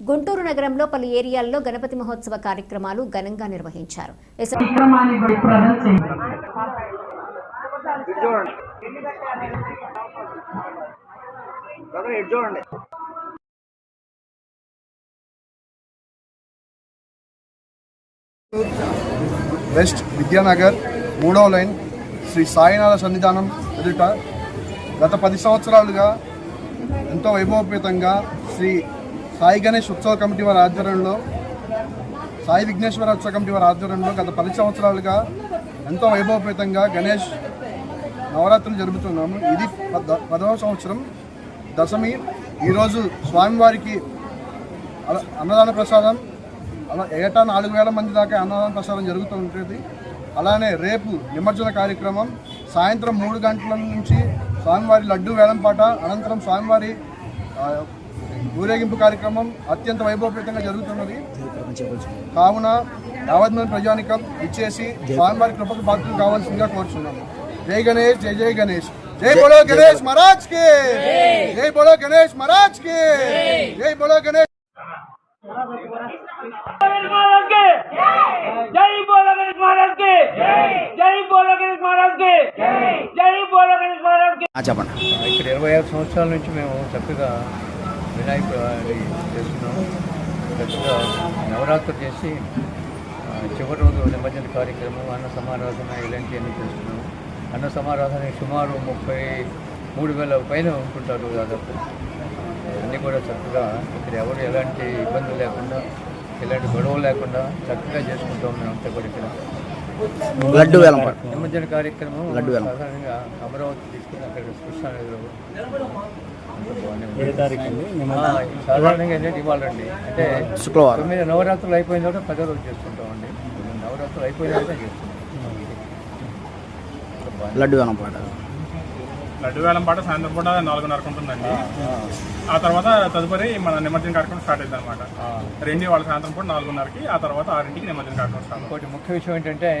గుంటూరు నగరంలో పలు ఏరియాల్లో గణపతి మహోత్సవ కార్యక్రమాలు ఘనంగా నిర్వహించారు. వెస్ట్ విద్యానగర్ మూడవ లైన్ శ్రీ సాయినాథ సన్నిధానం ఎదుట గత పది సంవత్సరాలుగా ఎంతో వైభవపేతంగా శ్రీ సాయి గణేష్ ఉత్సవ కమిటీ వారి ఆధ్వర్యంలో సాయి విఘ్నేశ్వర ఉత్సవ కమిటీ వారి ఆధ్వర్యంలో గత పది సంవత్సరాలుగా ఎంతో వైభవపేతంగా గణేష్ నవరాత్రులు జరుపుతున్నాము. ఇది పద- పదవ సంవత్సరం దశమి. ఈరోజు స్వామివారికి అన్నదాన ప్రసాదం అలా ఏటా నాలుగు వేల మంది దాకా అన్నదాన ప్రసాదం జరుగుతూ ఉంటుంది. అలానే రేపు నిమజ్జన కార్యక్రమం సాయంత్రం మూడు గంటల నుంచి స్వామివారి లడ్డు వేలంపాట అనంతరం స్వామివారి ఊరేగింపు కార్యక్రమం అత్యంత వైభవపేతంగా జరుగుతున్నది. కావున యావత్ మంది ప్రజానికం ఇచ్చేసి స్వామివారి కృపకు పాత్రలు కావాల్సిందిగా కోరుచున్నాము జై గణేష్ జై జై గణేష్. జై బోలో గణేష్ మహారాజ్కి! జై బోలో గణేష్ మహారాజ్కి! జై బోలో గణేష్ జై బోలో గణేష్ మహారాజ్కి! జై బోలో గణేష్ మహారాజ్కి! జై బోలో గణేష్ మహారాజ్కి! చెప్పండి. ఇక్కడ ఇరవై ఐదు సంవత్సరాల నుంచి మేము చక్కగా వినాయక చేస్తున్నాం. చక్కగా నవరాత్రులు చేసి చివరి రోజు నిమజ్జన కార్యక్రమం అన్న సమారాధన ఇలాంటివన్నీ చేస్తున్నాం. అన్న సమారాధన సుమారు ముప్పై మూడు వేల పైన ఉంటుంటారు దాదాపు. అన్నీ కూడా చక్కగా ఇక్కడ ఎవరు ఎలాంటి ఇబ్బందులు లేకుండా ఎలాంటి గొడవలు లేకుండా చక్కగా చేసుకుంటాం మేము అంతా కూడా ఇక్కడ. లడ్డు వేలం నిమజ్జన కార్యక్రమం లడ్డు వేలం. సాధారణంగా అమరావతి తీసుకుని అక్కడ కృష్ణానదిలో ఆ, సాధారణంగా ఏంటంటే ఇవ్వాలండి అంటే శుక్రవారం. తొమ్మిది నవరాత్రులు అయిపోయిన తర్వాత పదో రోజు చేస్తుంటామండి. నవరాత్రులు అయిపోయిన తర్వాత చేస్తున్నాం లడ్డు వేలం పాట లడ్డు వేలం పాట సాయంత్రం పూట నాలుగున్నరకు ఉంటుందండి. ఆ తర్వాత తదుపరి మన నిమజ్జన కార్యక్రమం స్టార్ట్ అవుతుంది అనమాట రెండు వాళ్ళ సాయంత్రం పూట నాలుగున్నరకి ఆ తర్వాత ఆరింటికి నిమజ్జన కార్యక్రమం స్టార్ట్ ముఖ్య విషయం ఏంటంటే